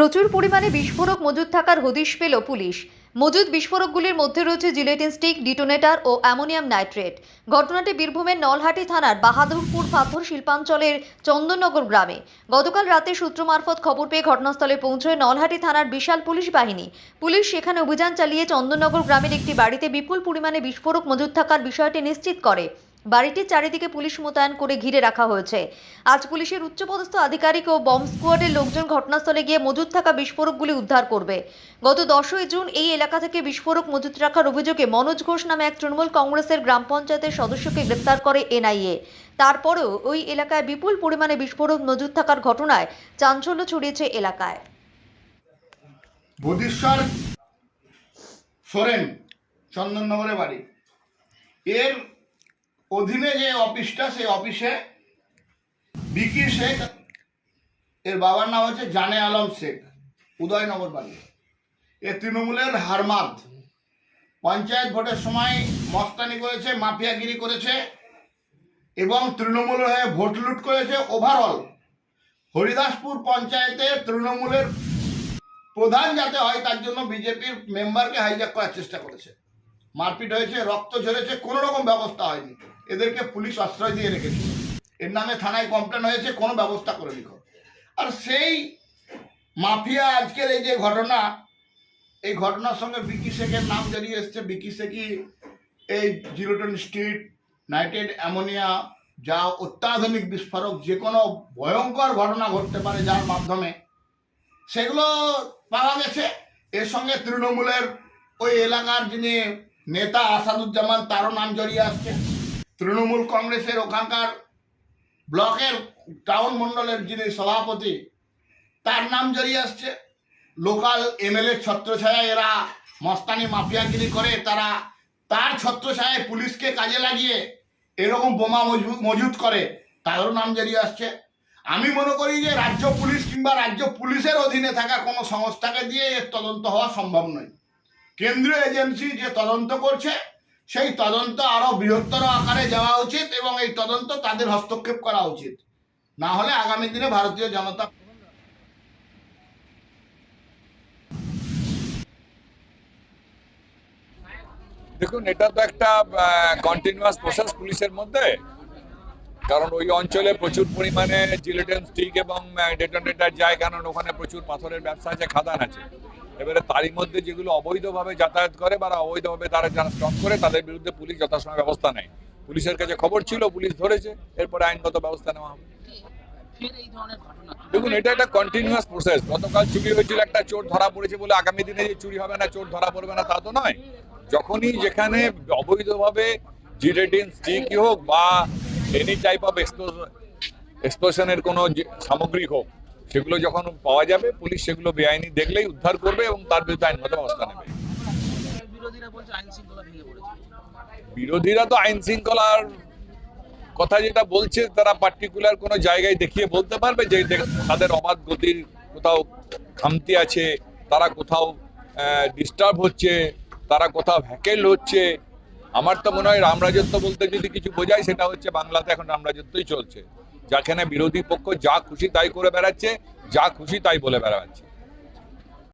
প্রচুর পরিমাণে বিস্ফোরক মজুদ থাকার হদিশ পেল পুলিশ। মজুদ বিস্ফোরকগুলির মধ্যে রয়েছে জিলেটিন স্টিক, ডিটোনেটর ও অ্যামোনিয়াম নাইট্রেট। ঘটনাটি বীরভূমের নলহাটি থানার বাহাদুরপুর পাথর শিল্পাঞ্চলের চন্দননগর গ্রামে। গতকাল রাতে সূত্র মারফত খবর পেয়ে ঘটনাস্থলে পৌঁছয় নলহাটি থানার বিশাল পুলিশ বাহিনী। পুলিশ সেখানে অভিযান চালিয়ে চন্দননগর গ্রামের একটি বাড়িতে বিপুল পরিমাণে বিস্ফোরক মজুদ থাকার বিষয়টি নিশ্চিত করে। বাড়িটির চারিদিকে পুলিশ মোতায়েন করে ঘিরে রাখা হয়েছে। আজ পুলিশের উচ্চপদস্থ আধিকারিক ও বম্ব স্কোয়াডের লোকজন ঘটনাস্থলে গিয়ে মজুদ থাকা বিস্ফোরকগুলি উদ্ধার করবে। গত দশই জুন এই এলাকা থেকে বিস্ফোরক মজুদ রাখার অভিযোগে মনোজ ঘোষ নামে এক তৃণমূল কংগ্রেসের গ্রাম পঞ্চায়েতের সদস্যকে গ্রেপ্তার করে এনআইএ। তারপরেও ওই এলাকায় বিপুল পরিমাণে বিস্ফোরক মজুদ থাকার ঘটনায় চাঞ্চল্য ছড়িয়েছে এলাকায়। সোরেন চন্দননগরে বাড়ি। এর অধীনে যে অফিসটা, সেই অফিসে বিকি শেখ, এর বাবার নাম হচ্ছে জানে আলম শেখ, উদয়নগর বাড়ি। এ তৃণমূলের হারমাদ। পঞ্চায়েত ভোটের সময় মস্তানি করেছে, মাফিয়াগিরি করেছে, এবং তৃণমূল হয়ে ভোট লুট করেছে ওভারঅল হরিদাসপুর পঞ্চায়েতে তৃণমূলের প্রধান যাতে হয়, তার জন্য বিজেপির মেম্বারকে হাইজ্যাক করার চেষ্টা করেছে। মারপিট হয়েছে, রক্ত ঝরেছে, কোনো রকম ব্যবস্থা হয়নি। এদেরকে পুলিশ আশ্রয় দিয়ে রেখেছিল এর নামে থানায় কমপ্লেন হয়েছে, কোনো ব্যবস্থা করে লিখো আর সেই মাফিয়া আজকের এই যে ঘটনা, এই ঘটনার সঙ্গে বিকি শেখের নাম জড়িয়ে এসছে। বিকি শেখই এই জিরোটন স্ট্রিট, নাইট্রেট, অ্যামোনিয়া, যা অত্যাধুনিক বিস্ফোরক, যে কোনো ভয়ঙ্কর ঘটনা ঘটতে পারে যার মাধ্যমে, সেগুলো পাওয়া গেছে। এর সঙ্গে তৃণমূলের ওই এলাকার যিনি নেতা আসাদুজ্জামান তারও নাম জড়িয়ে আসছে। তৃণমূল কংগ্রেসের ওখানকার ব্লকের টাউন মণ্ডলের যিনি সভাপতি, তার নাম জড়িয়ে আসছে। লোকাল এমএলএ ছত্রছায়া এরা মস্তানি মাফিয়াগিরি করে, তারা তার ছত্রছায়ায় পুলিশকে কাজে লাগিয়ে এরকম বোমা মজুত করে তাদেরও নাম জড়িয়ে আসছে। আমি মনে করি যে রাজ্য পুলিশ কিংবা রাজ্য পুলিশের অধীনে থাকা কোনো সংস্থাকে দিয়ে এর তদন্ত হওয়া সম্ভব নয়। কেন্দ্রীয় এজেন্সি যে তদন্ত করছে, সেই তদন্ত আরও বৃহত্তর আকারে যাওয়া উচিত এবং এই তদন্ত তাদের হস্তক্ষেপ করা উচিত। না হলে আগামী দিনে ভারতীয় জনতা দেখুন, এটা তো একটা কন্টিনিউয়াস প্রসেস পুলিশের মধ্যে। কারণ ওই অঞ্চলে প্রচুর পরিমাণে জিলেটেন স্টিক এবং ডেটোনেটার যায়, কারণ ওখানে প্রচুর পাথরের ব্যবসা আছে, খাদান আছে। এবারে তারই মধ্যে যেগুলো অবৈধভাবে যাতায়াত করে বা অবৈধভাবে তারা যারা স্টক করে, তাদের বিরুদ্ধে পুলিশ যথাসময় ব্যবস্থা নেয়। পুলিশের কাছে খবর ছিল, পুলিশ ধরেছে, এরপরে আইনগত ব্যবস্থা নেওয়া হবে। দেখুন, এটা একটা কন্টিনিউয়াস প্রসেস গতকাল চুরি হয়েছিল, একটা চোর ধরা পড়েছে বলে আগামী দিনে যে চুরি হবে না, চোর ধরা পড়বে না, তা তো নয়। যখনই যেখানে অবৈধভাবে জিরেটিন স্টিকই হোক বা এনি টাইপ অফ এক্সপ্লোশনের কোনো সামগ্রী হোক সেগুলো যখন পাওয়া যাবে, পুলিশ সেগুলো বেআইনি দেখলেই উদ্ধার করবে এবং তার বিরুদ্ধে আইনগত ব্যবস্থা নেবে। বিরোধীরা তো আইন শৃঙ্খলার কথা যেটা বলছে, তারা পার্টিকুলার কোনো জায়গায় দেখিয়ে বলতে পারবে যে তাদের অবাধ গতির কোথাও খামতি আছে, তারা কোথাও ডিস্টার্ব হচ্ছে, তারা কোথাও ভ্যাকেল হচ্ছে। আমার তো মনে হয় রামরাজত্ব বলতে যদি কিছু বোঝায়, সেটা হচ্ছে বাংলাতে এখন রামরাজত্বই চলছে। যেখানে বিরোধী পক্ষ যা খুশি তাই করে বেড়াচ্ছে যা খুশি তাই বলে বেড়াচ্ছে।